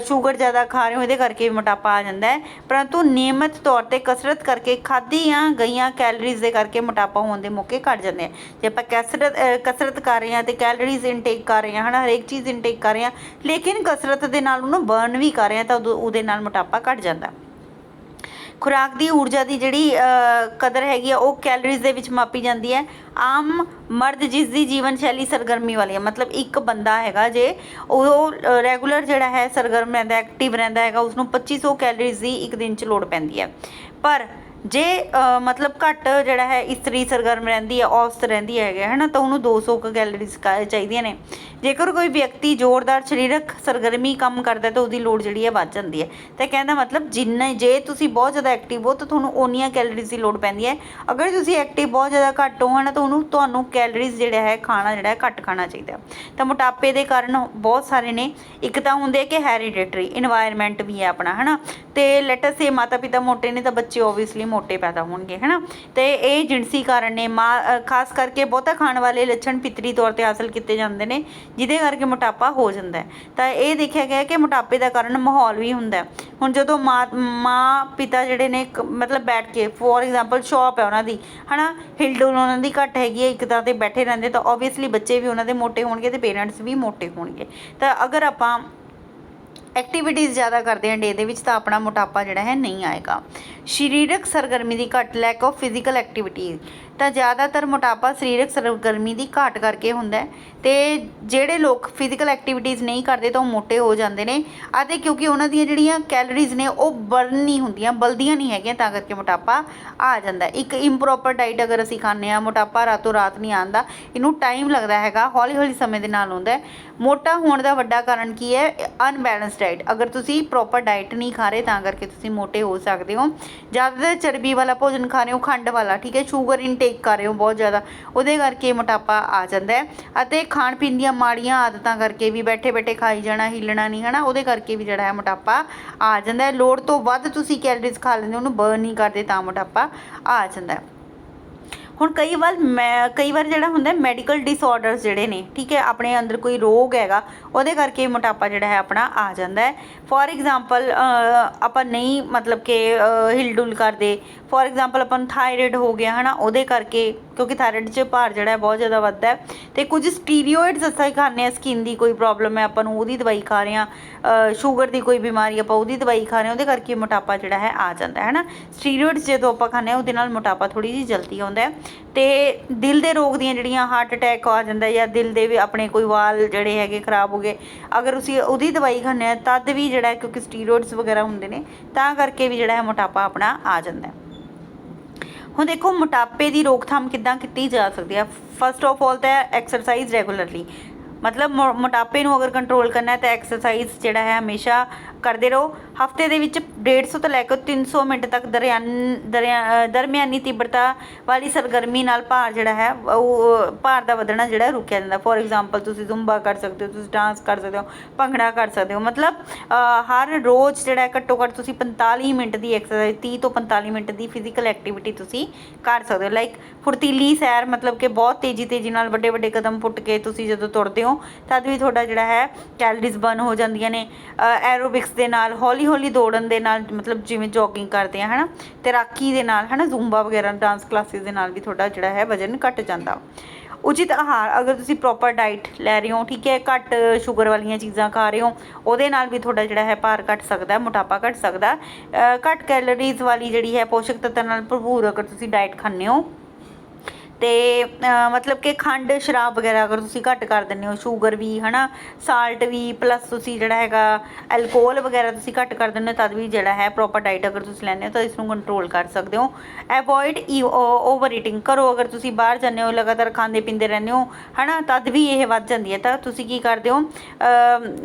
ਸ਼ੂਗਰ ਜ਼ਿਆਦਾ ਖਾ ਰਹੇ ਹੋ, ਇਹਦੇ ਕਰਕੇ ਮੋਟਾਪਾ ਆ ਜਾਂਦਾ ਹੈ। ਪਰੰਤੂ ਨਿਯਮਿਤ ਤੌਰ ਤੇ ਕਸਰਤ ਕਰਕੇ ਖਾਧੀਆਂ ਗਈਆਂ ਕੈਲਰੀਜ਼ ਦੇ ਕਰਕੇ ਮੋਟਾਪਾ ਹੋਣ ਦੇ ਮੌਕੇ ਘਟ ਜਾਂਦੇ ਆ। ਜੇ ਆਪਾਂ ਕਸਰਤ ਕਸਰਤ ਕਰ ਰਹੇ ਹਾਂ ਤੇ ਕੈਲਰੀਜ਼ ਇਨਟੇਕ ਕਰ ਰਹੇ ਹਾਂ, ਹਨਾ, ਹਰੇਕ ਚੀਜ਼ ਇਨਟੇਕ ਕਰ ਰਹੇ ਹਾਂ, ਲੇਕਿਨ ਕਸਰਤ ਦੇ ਨਾਲ ਉਹਨੂੰ ਬਰਨ ਵੀ ਕਰ ਰਹੇ ਹਾਂ, ਤਾਂ ਉਹਦੇ ਨਾਲ ਮੋਟਾਪਾ ਘਟ ਜਾਂਦਾ। ਖੁਰਾਕ ਦੀ ਊਰਜਾ ਦੀ ਜਿਹੜੀ ਕਦਰ ਹੈਗੀ ਆ, ਉਹ ਕੈਲਰੀਜ਼ ਦੇ ਵਿੱਚ ਮਾਪੀ ਜਾਂਦੀ ਹੈ। ਆਮ ਮਰਦ ਜਿਸ ਦੀ ਜੀਵਨ ਸ਼ੈਲੀ ਸਰਗਰਮੀ ਵਾਲੀ ਹੈ ਮਤਲਬ ਇੱਕ ਬੰਦਾ ਹੈਗਾ ਜੇ, ਉਹ ਰੈਗੂਲਰ ਜਿਹੜਾ ਹੈ, ਸਰਗਰਮ ਰਹਿੰਦਾ ਐਕਟਿਵ ਰਹਿੰਦਾ ਹੈਗਾ ਉਸ ਨੂੰ 2500 ਕੈਲਰੀਜ਼ ਦੀ ਇੱਕ ਦਿਨ ਚ ਲੋੜ ਪੈਂਦੀ ਹੈ। ਪਰ ਜੇ ਮਤਲਬ ਘੱਟ ਜਿਹੜਾ ਹੈ ਇਸਤਰੀ ਸਰਗਰਮ ਰਹਿੰਦੀ ਹੈ ਔਸਤ ਰਹਿੰਦੀ ਹੈਗਾ ਹੈ ਨਾ ਤਾਂ ਉਹਨੂੰ 200 ਕੁ ਕੈਲਰੀਜ਼ ਚਾਹੀਦੀਆਂ ਨੇ। ਜੇਕਰ ਕੋਈ ਵਿਅਕਤੀ ਜ਼ੋਰਦਾਰ ਸਰੀਰਕ ਸਰਗਰਮੀ ਕੰਮ ਕਰਦਾ ਤਾਂ ਉਹਦੀ ਲੋੜ ਜਿਹੜੀ ਹੈ ਵੱਧ ਜਾਂਦੀ ਹੈ। ਤਾਂ ਕਹਿੰਦਾ ਮਤਲਬ, ਜਿੰਨਾ, ਜੇ ਤੁਸੀਂ ਬਹੁਤ ਜ਼ਿਆਦਾ ਐਕਟਿਵ ਹੋ, ਤਾਂ ਤੁਹਾਨੂੰ ਓਨੀਆਂ ਕੈਲਰੀਜ਼ ਦੀ ਲੋੜ ਪੈਂਦੀ ਹੈ। ਅਗਰ ਤੁਸੀਂ ਐਕਟਿਵ ਬਹੁਤ ਜ਼ਿਆਦਾ ਘੱਟ ਹੋ ਨਾ ਤਾਂ ਉਹਨੂੰ, ਤੁਹਾਨੂੰ ਕੈਲਰੀਜ਼ ਜਿਹੜਾ ਹੈ, ਖਾਣਾ ਜਿਹੜਾ ਹੈ, ਘੱਟ ਖਾਣਾ ਚਾਹੀਦਾ ਤਾਂ ਮੋਟਾਪੇ ਦੇ ਕਾਰਨ ਬਹੁਤ ਸਾਰੇ ਨੇ। ਇੱਕ ਤਾਂ ਹੁੰਦੇ ਕਿ ਹੈਰੀਡੇਟਰੀ এনवायरमेंट ਵੀ ਹੈ ਆਪਣਾ, ਹਨਾ। ਤੇ ਲੈਟਸ ਸੇ ਮਾਤਾ ਪਿਤਾ ਮੋਟੇ ਨੇ, ਤਾਂ ਬੱਚੇ ਆਬਵੀਅਸਲੀ ਮੋਟੇ ਪੈਦਾ ਹੋਣਗੇ, ਹਨਾ? ਤੇ ਇਹ ਜਿਨਸੀ ਕਾਰਨ ਨੇ ਖਾਸ ਕਰਕੇ ਬਹੁਤਾ ਖਾਣ ਵਾਲੇ ਲੱਛਣ ਪਿਤਰੀ ਤੌਰ ਤੇ ਹਾਸਲ ਕੀਤੇ ਜਾਂਦੇ ਨੇ, ਜਿਹਦੇ ਕਰਕੇ ਮੋਟਾਪਾ ਹੋ ਜਾਂਦਾ ਤਾਂ ਇਹ ਦੇਖਿਆ ਗਿਆ ਕਿ ਮੋਟਾਪੇ ਦਾ ਕਾਰਨ ਮਾਹੌਲ ਵੀ ਹੁੰਦਾ ਹੁਣ ਜਦੋਂ ਮਾਂ ਮਾਂ, ਪਿਤਾ ਜਿਹੜੇ ਨੇ ਮਤਲਬ ਬੈਠ ਕੇ ਫੋਰ ਐਗਜ਼ਾਮਪਲ ਸ਼ੌਪ ਹੈ ਉਹਨਾਂ ਦੀ, ਹਨਾ? ਹਿਲਡੁਲ ਉਹਨਾਂ ਦੀ ਘੱਟ ਹੈਗੀ ਹੈ, ਇੱਕ ਤਰ੍ਹਾਂ ਤੇ ਬੈਠੇ ਰਹਿੰਦੇ, ਤਾਂ ਓਬਵੀਅਸਲੀ ਬੱਚੇ ਵੀ ਉਹਨਾਂ ਦੇ ਮੋਟੇ ਹੋਣਗੇ ਤੇ ਪੇਰੈਂਟਸ ਵੀ ਮੋਟੇ ਹੋਣਗੇ। ਤਾਂ ਅਗਰ ਆਪਾਂ ਐਕਟੀਵਿਟੀਜ਼ ਜ਼ਿਆਦਾ ਕਰਦੇ ਹਾਂ ਡੇ ਦੇ ਵਿੱਚ ਤਾਂ ਆਪਣਾ ਮੋਟਾਪਾ ਜਿਹੜਾ ਹੈ ਨਹੀਂ ਆਏਗਾ। ਸਰੀਰਕ ਸਰਗਰਮੀ ਦੀ ਘੱਟ ਲੈਕ ਆਫ ਫਿਜ਼ੀਕਲ ਐਕਟੀਵਿਟੀ ਤਾਂ ਜ਼ਿਆਦਾਤਰ ਮੋਟਾਪਾ ਸਰੀਰਕ ਸਰਗਰਮੀ ਦੀ ਘਾਟ ਕਰਕੇ ਹੁੰਦਾ ਹੈ ਤੇ ਜਿਹੜੇ ਲੋਕ ਫਿਜ਼ੀਕਲ ਐਕਟੀਵਿਟੀਜ਼ ਨਹੀਂ ਕਰਦੇ ਤਾਂ ਉਹ ਮੋਟੇ ਹੋ ਜਾਂਦੇ ਨੇ। ਅਤੇ ਕਿਉਂਕਿ ਉਹਨਾਂ ਦੀਆਂ ਜਿਹੜੀਆਂ ਕੈਲਰੀਜ਼ ਨੇ, ਉਹ ਬਰਨ ਨਹੀਂ ਹੁੰਦੀਆਂ, ਬਲਦੀਆਂ ਨਹੀਂ ਹੈਗੀਆਂ, ਤਾਂ ਕਰਕੇ ਮੋਟਾਪਾ ਆ ਜਾਂਦਾ ਇੱਕ ਇੰਪਰੋਪਰ ਡਾਈਟ ਅਗਰ ਅਸੀਂ ਖਾਂਦੇ ਆ ਮੋਟਾਪਾ ਰਾਤੋਂ ਰਾਤ ਨਹੀਂ ਆਉਂਦਾ ਇਹਨੂੰ ਟਾਈਮ ਲੱਗਦਾ ਹੈਗਾ ਹੌਲੀ ਹੌਲੀ ਸਮੇਂ ਦੇ ਨਾਲ ਆਉਂਦਾ ਮੋਟਾ ਹੋਣ ਦਾ ਵੱਡਾ ਕਾਰਨ ਕੀ ਹੈ? ਅਨਬੈਲੈਂਸ ਡਾਈਟ ਅਗਰ ਤੁਸੀਂ ਪ੍ਰੋਪਰ ਡਾਈਟ ਨਹੀਂ ਖਾ ਰਹੇ, ਤਾਂ ਕਰਕੇ ਤੁਸੀਂ ਮੋਟੇ ਹੋ ਸਕਦੇ ਹੋ। ਜ਼ਿਆਦਾਤਰ ਚਰਬੀ ਵਾਲਾ ਭੋਜਨ ਖਾ ਰਹੇ ਹੋ, ਖੰਡ ਵਾਲਾ, ਠੀਕ ਹੈ? ਸ਼ੂਗਰ ਇਨਟੇਕ ਕਰ ਰਹੇ ਹੋ ਬਹੁਤ ਜ਼ਿਆਦਾ, ਉਹਦੇ ਕਰਕੇ ਮੋਟਾਪਾ ਆ ਜਾਂਦਾ ਅਤੇ ਖਾਣ ਪੀਣ ਦੀਆਂ ਮਾੜੀਆਂ ਆਦਤਾਂ ਕਰਕੇ ਵੀ ਬੈਠੇ ਬੈਠੇ ਖਾਈ ਜਾਣਾ, ਹਿੱਲਣਾ ਨਹੀਂ, ਹਨਾ? ਉਹਦੇ ਕਰਕੇ ਵੀ ਜਿਹੜਾ ਹੈ ਮੋਟਾਪਾ ਆ ਜਾਂਦਾ ਲੋੜ ਤੋਂ ਵੱਧ ਤੁਸੀਂ ਕੈਲਰੀਜ਼ ਖਾ ਲੈਂਦੇ ਉਹਨੂੰ ਬਰਨ ਨਹੀਂ ਕਰਦੇ ਤਾਂ ਮੋਟਾਪਾ ਆ ਜਾਂਦਾ ਹੁਣ ਕਈ ਵਾਰ ਮੈਂ, ਕਈ ਵਾਰ ਜਿਹੜਾ ਹੁੰਦਾ ਮੈਡੀਕਲ ਡਿਸਆਰਡਰਸ ਜਿਹੜੇ ਨੇ, ਠੀਕ ਹੈ, ਆਪਣੇ ਅੰਦਰ ਕੋਈ ਰੋਗ ਹੈਗਾ, ਉਹਦੇ ਕਰਕੇ ਮੋਟਾਪਾ ਜਿਹੜਾ ਹੈ ਆਪਣਾ ਆ ਜਾਂਦਾ ਹੈ। ਫੋਰ ਐਗਜ਼ਾਮਪਲ ਆਪਾਂ ਨਹੀਂ ਮਤਲਬ ਕਿ ਹਿਲਡੁਲ ਕਰਦੇ ਫੋਰ ਐਗਜ਼ਾਮਪਲ ਆਪਾਂ ਨੂੰ ਥਾਇਰਾਇਡ ਹੋ ਗਿਆ, ਹਨਾ, ਉਹਦੇ ਕਰਕੇ, ਕਿਉਂਕਿ ਥਾਇਰਾਇਡ 'ਚ ਭਾਰ ਜਿਹੜਾ ਹੈ ਬਹੁਤ ਜ਼ਿਆਦਾ ਵੱਧਦਾ ਹੈ। ਤੇ ਕੁਝ ਸਟੀਰੀਓਇਡਸ ਅਸੀਂ ਖਾਂਦੇ ਆ ਸਕਿਨ ਦੀ ਕੋਈ ਪ੍ਰੋਬਲਮ ਹੈ, ਆਪਾਂ ਨੂੰ ਉਹਦੀ ਦਵਾਈ ਖਾ ਰਹੇ ਆ ਸ਼ੂਗਰ ਦੀ ਕੋਈ ਬਿਮਾਰੀ, ਆਪਾਂ ਉਹਦੀ ਦਵਾਈ ਖਾ ਰਹੇ ਹਾਂ, ਉਹਦੇ ਕਰਕੇ ਮੋਟਾਪਾ ਜਿਹੜਾ ਹੈ ਆ ਜਾਂਦਾ ਹੈ, ਹਨਾ। ਸਟੀਰੀਓਇਡਸ ਜਦੋਂ ਆਪਾਂ ਖਾਂਦੇ ਆ ਉਹਦੇ ਨਾਲ ਮੋਟਾਪਾ ਥੋੜੀ ਜਿਹੀ ਜਲਦੀ ਆਉਂਦਾ ਹੈ। ਤੇ ਦਿਲ ਦੇ ਰੋਗ ਦੀਆਂ ਜਿਹੜੀਆਂ ਹਾਰਟ ਅਟੈਕ ਆ ਜਾਂਦਾ ਜਾਂ ਦਿਲ ਦੇ ਵੀ ਆਪਣੇ ਕੋਈ ਵਾਲ ਜਿਹੜੇ ਹੈਗੇ ਖਰਾਬ ਹੋ ਗਏ, ਅਗਰ ਤੁਸੀਂ ਉਹਦੀ ਦਵਾਈ ਖਾਂਦੇ ਆ ਤਦ ਵੀ ਜਿਹੜਾ ਕਿਉਂਕਿ ਸਟੀਰੋਇਡਸ ਵਗੈਰਾ ਹੁੰਦੇ ਨੇ, ਤਾਂ ਕਰਕੇ ਵੀ ਜਿਹੜਾ ਹੈ ਮੋਟਾਪਾ ਆਪਣਾ ਆ ਜਾਂਦਾ ਹੈ। ਹੁਣ ਦੇਖੋ, ਮੋਟਾਪੇ ਦੀ ਰੋਕਥਾਮ ਕਿੱਦਾਂ ਕੀਤੀ ਜਾ ਸਕਦੀ ਹੈ ਫਸਟ ਆਫ ਆਲ ਤਾਂ ਐਕਸਰਸਾਈਜ਼ ਰੈਗੂਲਰਲੀ ਮਤਲਬ ਮੋ- ਮੋਟਾਪੇ ਨੂੰ ਅਗਰ ਕੰਟਰੋਲ ਕਰਨਾ ਹੈ ਤਾਂ ਐਕਸਰਸਾਈਜ਼ ਜਿਹੜਾ ਹੈ ਹਮੇਸ਼ਾ ਕਰਦੇ ਰਹੋ। ਹਫ਼ਤੇ ਦੇ ਵਿੱਚ 150 ਤੋਂ ਲੈ ਕੇ 300 ਮਿੰਟ ਤੱਕ ਦਰਿਆਨ, ਦਰਿਆ ਦਰਮਿਆਨੀ ਤੀਬਰਤਾ ਵਾਲੀ ਸਰਗਰਮੀ ਨਾਲ ਭਾਰ ਜਿਹੜਾ ਹੈ, ਉਹ ਭਾਰ ਦਾ ਵਧਣਾ ਜਿਹੜਾ ਰੁਕਿਆ ਜਾਂਦਾ। ਫੋਰ ਐਗਜ਼ਾਮਪਲ ਤੁਸੀਂ ਜ਼ੁੰਬਾ ਕਰ ਸਕਦੇ ਹੋ, ਤੁਸੀਂ ਡਾਂਸ ਕਰ ਸਕਦੇ ਹੋ, ਭੰਗੜਾ ਕਰ ਸਕਦੇ ਹੋ। ਮਤਲਬ ਹਰ ਰੋਜ਼ ਜਿਹੜਾ ਘੱਟੋ ਘੱਟ ਤੁਸੀਂ 45 ਮਿੰਟ ਦੀ ਐਕਸਰਸਾਈਜ਼ 30 ਤੋਂ 45 ਮਿੰਟ ਦੀ ਫਿਜ਼ੀਕਲ ਐਕਟੀਵਿਟੀ ਤੁਸੀਂ ਕਰ ਸਕਦੇ ਹੋ। ਲਾਈਕ ਫੁਰਤੀਲੀ ਸੈਰ ਮਤਲਬ ਕਿ ਬਹੁਤ ਤੇਜ਼ੀ ਤੇਜ਼ੀ ਨਾਲ ਵੱਡੇ ਵੱਡੇ ਕਦਮ ਪੁੱਟ ਕੇ ਤੁਸੀਂ ਜਦੋਂ ਤੁਰਦੇ ਹੋ, ਤਦ ਵੀ ਤੁਹਾਡਾ ਜਿਹੜਾ ਹੈ ਕੈਲਰੀਜ਼ ਬਰਨ ਹੋ ਜਾਂਦੀਆਂ ਨੇ। ਐਰੋਬਿਕਸ ਦੇ ਨਾਲ, ਹੌਲੀ ਹੌਲੀ ਦੌੜਨ ਦੇ ਨਾਲ, ਮਤਲਬ ਜਿਵੇਂ ਜੋਗਿੰਗ ਕਰਦੇ ਆ, ਹਨਾ? ਤੈਰਾਕੀ ਦੇ ਨਾਲ, ਹਨਾ? ਜ਼ੁੰਬਾ ਵਗੈਰਾ ਡਾਂਸ ਕਲਾਸਿਸ ਦੇ ਨਾਲ ਵੀ ਤੁਹਾਡਾ ਜਿਹੜਾ ਹੈ ਵਜਨ ਘਟ ਜਾਂਦਾ। ਉਚਿਤ ਆਹਾਰ, ਅਗਰ ਤੁਸੀਂ ਪ੍ਰੋਪਰ ਡਾਈਟ ਲੈ ਰਹੇ ਹੋ, ਠੀਕ ਹੈ, ਘੱਟ ਸ਼ੂਗਰ ਵਾਲੀਆਂ ਚੀਜ਼ਾਂ ਖਾ ਰਹੇ ਹੋ, ਉਹਦੇ ਨਾਲ ਵੀ ਤੁਹਾਡਾ ਜਿਹੜਾ ਹੈ ਭਾਰ ਘਟ ਸਕਦਾ ਮੋਟਾਪਾ ਘਟ ਸਕਦਾ ਘੱਟ ਕੈਲੋਰੀਜ਼ ਵਾਲੀ ਜਿਹੜੀ ਹੈ ਪੋਸ਼ਕ ਤੱਤਾਂ ਨਾਲ ਭਰਪੂਰ ਅਗਰ ਤੁਸੀਂ ਡਾਈਟ ਖਾਂਦੇ ਹੋ ਤੇ ਮਤਲਬ ਕਿ ਖੰਡ, ਸ਼ਰਾਬ ਵਗੈਰਾ ਅਗਰ ਤੁਸੀਂ ਘੱਟ ਕਰ ਦਿੰਦੇ ਹੋ, ਸ਼ੂਗਰ ਵੀ, ਹਨਾ ਸਾਲਟ ਵੀ ਪਲੱਸ ਤੁਸੀਂ ਜਿਹੜਾ ਹੈਗਾ ਐਲਕੋਹਲ ਵਗੈਰਾ ਤੁਸੀਂ ਘੱਟ ਕਰ ਦਿੰਦੇ ਹੋ, ਤਦ ਵੀ ਜਿਹੜਾ ਹੈ ਪ੍ਰੋਪਰ ਡਾਈਟ ਅਗਰ ਤੁਸੀਂ ਲੈਂਦੇ ਹੋ, ਤਾਂ ਇਸ ਨੂੰ ਕੰਟਰੋਲ ਕਰ ਸਕਦੇ ਹੋ। ਅਵੋਇਡ ਓਵਰ ਈਟਿੰਗ ਕਰੋ, ਅਗਰ ਤੁਸੀਂ ਬਾਹਰ ਜਾਂਦੇ ਹੋ, ਲਗਾਤਾਰ ਖਾਂਦੇ ਪੀਂਦੇ ਰਹਿੰਦੇ ਹੋ, ਹਨਾ, ਤਦ ਵੀ ਇਹ ਵੱਧ ਜਾਂਦੀ ਹੈ। ਤਾਂ ਤੁਸੀਂ ਕੀ ਕਰਦੇ ਹੋ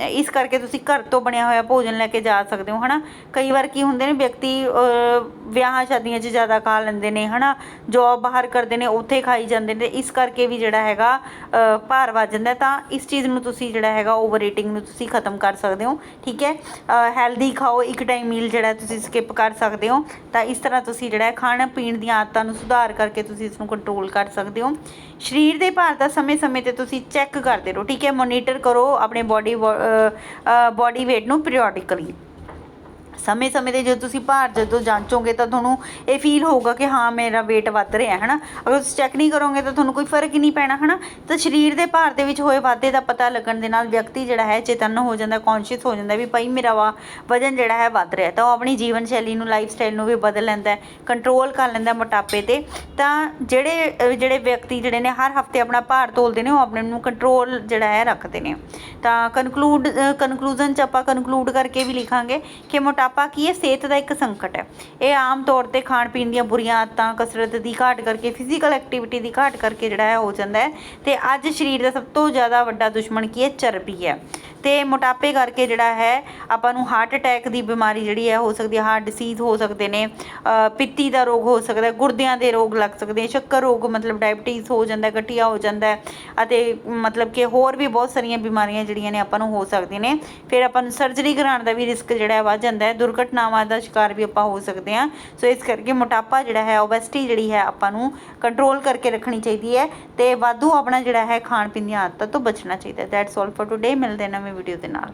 ਇਸ ਕਰਕੇ ਤੁਸੀਂ ਘਰ ਤੋਂ ਬਣਿਆ ਹੋਇਆ ਭੋਜਨ ਲੈ ਕੇ ਜਾ ਸਕਦੇ ਹੋ, ਹਨਾ। ਕਈ ਵਾਰ ਕੀ ਹੁੰਦੇ ਨੇ ਵਿਅਕਤੀ ਵਿਆਹਾਂ ਸ਼ਾਦੀਆਂ 'ਚ ਜ਼ਿਆਦਾ ਖਾ ਲੈਂਦੇ ਨੇ, ਹਨਾ ਜੋਬ ਬਾਹਰ ਕਰਦੇ ਨੇ, ਉੱਥੇ ਤਲੀਏ ਖਾਈ ਜਾਂਦੇ ਨੇ, ਇਸ ਕਰਕੇ ਵੀ ਜਿਹੜਾ ਹੈਗਾ ਭਾਰ ਵੱਧ ਜਾਂਦਾ ਤਾਂ ਇਸ ਚੀਜ਼ ਨੂੰ ਤੁਸੀਂ ਜਿਹੜਾ ਹੈਗਾ ਓਵਰ ਈਟਿੰਗ ਨੂੰ ਤੁਸੀਂ ਖਤਮ ਕਰ ਸਕਦੇ ਹੋ, ਠੀਕ ਹੈ? ਹੈਲਦੀ ਖਾਓ, ਇੱਕ ਟਾਈਮ ਮੀਲ ਜਿਹੜਾ ਤੁਸੀਂ ਸਕਿਪ ਕਰ ਸਕਦੇ ਹੋ। ਤਾਂ ਇਸ ਤਰ੍ਹਾਂ ਤੁਸੀਂ ਜਿਹੜਾ ਖਾਣ ਪੀਣ ਦੀਆਂ ਆਦਤਾਂ ਨੂੰ ਸੁਧਾਰ ਕਰਕੇ ਤੁਸੀਂ ਇਸ ਨੂੰ ਕੰਟਰੋਲ ਕਰ ਸਕਦੇ ਹੋ। ਸਰੀਰ ਦੇ ਭਾਰ ਦਾ ਸਮੇਂ-ਸਮੇਂ ਤੇ ਤੁਸੀਂ ਚੈੱਕ ਕਰਦੇ ਰਹੋ, ਠੀਕ ਹੈ? ਮੋਨੀਟਰ ਕਰੋ, ਆਪਣੇ ਬਾਡੀ ਬਾਡੀ weight ਨੂੰ ਪੀਰੀਓਡਿਕਲੀ ਸਮੇਂ-ਸਮੇਂ ਤੇ ਜਦੋਂ ਤੁਸੀਂ ਭਾਰ ਜਦੋਂ ਜਾਂਚੋਗੇ ਤਾਂ ਤੁਹਾਨੂੰ ਇਹ ਫੀਲ ਹੋਊਗਾ ਕਿ ਹਾਂ, ਮੇਰਾ weight ਵੱਧ ਰਿਹਾ ਹੈ ਹਨਾ? ਅਗਰ ਤੁਸੀਂ ਚੈੱਕ ਨਹੀਂ ਕਰੋਗੇ ਤਾਂ ਤੁਹਾਨੂੰ ਕੋਈ ਫ਼ਰਕ ਹੀ ਨਹੀਂ ਪੈਣਾ, ਹਨਾ? ਤਾਂ ਸਰੀਰ ਦੇ ਭਾਰ ਦੇ ਵਿੱਚ ਹੋਏ ਵਾਧੇ ਦਾ ਪਤਾ ਲੱਗਣ ਦੇ ਨਾਲ ਵਿਅਕਤੀ ਜਿਹੜਾ ਹੈ ਚੇਤਨ ਹੋ ਜਾਂਦਾ ਕੌਨਸ਼ੀਅਸ ਹੋ ਜਾਂਦਾ ਵੀ ਭਾਈ ਮੇਰਾ ਵਾ ਵਜਨ ਜਿਹੜਾ ਹੈ ਵੱਧ ਰਿਹਾ। ਤਾਂ ਉਹ ਆਪਣੀ ਜੀਵਨ ਸ਼ੈਲੀ ਨੂੰ ਲਾਈਫ ਸਟਾਈਲ ਨੂੰ ਵੀ ਬਦਲ ਲੈਂਦਾ ਕੰਟਰੋਲ ਕਰ ਲੈਂਦਾ ਮੋਟਾਪੇ ਤੇ। ਤਾਂ ਜਿਹੜੇ ਜਿਹੜੇ ਵਿਅਕਤੀ ਜਿਹੜੇ ਨੇ, ਹਰ ਹਫ਼ਤੇ ਆਪਣਾ ਭਾਰ ਤੋਲਦੇ ਨੇ, ਉਹ ਆਪਣੇ ਨੂੰ ਕੰਟਰੋਲ ਜਿਹੜਾ ਹੈ ਰੱਖਦੇ ਨੇ। ਤਾਂ ਕਨਕਲੂਡ ਕਨਕਲੂਜਨ ਚ ਆਪਾਂ ਕਨਕਲੂਡ ਕਰਕੇ ਵੀ ਲਿਖਾਂਗੇ ਕਿ ਮੋਟਾਪਾ ਮੋਟਾਪਾ ਕੀ ਹੈ, ਸਿਹਤ ਦਾ ਇੱਕ ਸੰਕਟ ਹੈ। ਇਹ ਆਮ ਤੌਰ ਤੇ ਖਾਣ ਪੀਣ ਦੀਆਂ ਬੁਰੀਆਂ ਆਦਤਾਂ, ਕਸਰਤ ਦੀ ਘਾਟ ਕਰਕੇ ਫਿਜ਼ੀਕਲ ਐਕਟੀਵਿਟੀ ਦੀ ਘਾਟ ਕਰਕੇ ਜਿਹੜਾ ਹੈ, ਹੋ ਜਾਂਦਾ ਹੈ। ਤੇ ਅੱਜ ਸਰੀਰ ਦਾ ਸਭ ਤੋਂ ਜ਼ਿਆਦਾ ਵੱਡਾ ਦੁਸ਼ਮਣ ਕੀ ਹੈ, ਚਰਬੀ ਹੈ। ਤੇ ਮੋਟਾਪੇ ਕਰਕੇ ਜਿਹੜਾ ਹੈ, ਆਪਾਂ ਨੂੰ ਹਾਰਟ ਅਟੈਕ ਦੀ ਬਿਮਾਰੀ ਜਿਹੜੀ ਹੈ, ਹੋ ਸਕਦੀ ਹੈ ਹਾਰਟ ਡਿਸੀਜ਼ ਹੋ ਸਕਦੇ ਨੇ ਪਿੱਤੀ ਦਾ ਰੋਗ ਹੋ ਸਕਦਾ ਗੁਰਦਿਆਂ ਦੇ ਰੋਗ ਲੱਗ ਸਕਦੇ ਸ਼ੱਕਰ ਰੋਗ ਮਤਲਬ ਡਾਇਬਟੀਜ਼ ਹੋ ਜਾਂਦਾ ਹੈ ਗਠੀਆ ਹੋ ਜਾਂਦਾ ਅਤੇ ਮਤਲਬ ਕਿ ਹੋਰ ਵੀ ਬਹੁਤ ਸਾਰੀਆਂ ਬਿਮਾਰੀਆਂ ਜਿਹੜੀਆਂ ਨੇ ਆਪਾਂ ਨੂੰ ਹੋ ਸਕਦੀਆਂ ਨੇ। ਫਿਰ ਆਪਾਂ ਨੂੰ ਸਰਜਰੀ ਕਰਾਉਣ ਦਾ ਵੀ ਰਿਸਕ ਜਿਹੜਾ ਹੈ ਵੱਧ ਜਾਂਦਾ ਹੈ। ਦੁਰਘਟਨਾਵਾਂ ਦਾ ਸ਼ਿਕਾਰ ਵੀ ਆਪਾਂ ਹੋ ਸਕਦੇ ਹਾਂ। ਸੋ ਇਸ ਕਰਕੇ ਮੋਟਾਪਾ ਜਿਹੜਾ ਹੈ ਓਬੈਸਟੀ ਜਿਹੜੀ ਹੈ, ਆਪਾਂ ਨੂੰ ਕੰਟਰੋਲ ਕਰਕੇ ਰੱਖਣੀ ਚਾਹੀਦੀ ਹੈ ਤੇ ਵਾਧੂ ਆਪਣਾ ਜਿਹੜਾ ਹੈ ਖਾਣ ਪੀਣ ਦੀਆਂ ਆਦਤਾਂ ਤੋਂ ਬਚਣਾ ਚਾਹੀਦਾ ਦੈਟਸ ਆਲ ਫॉर ਟੁਡੇ ਮਿਲਦੇ ਨਵੇਂ ਵੀਡੀਓ ਦੇ ਨਾਲ।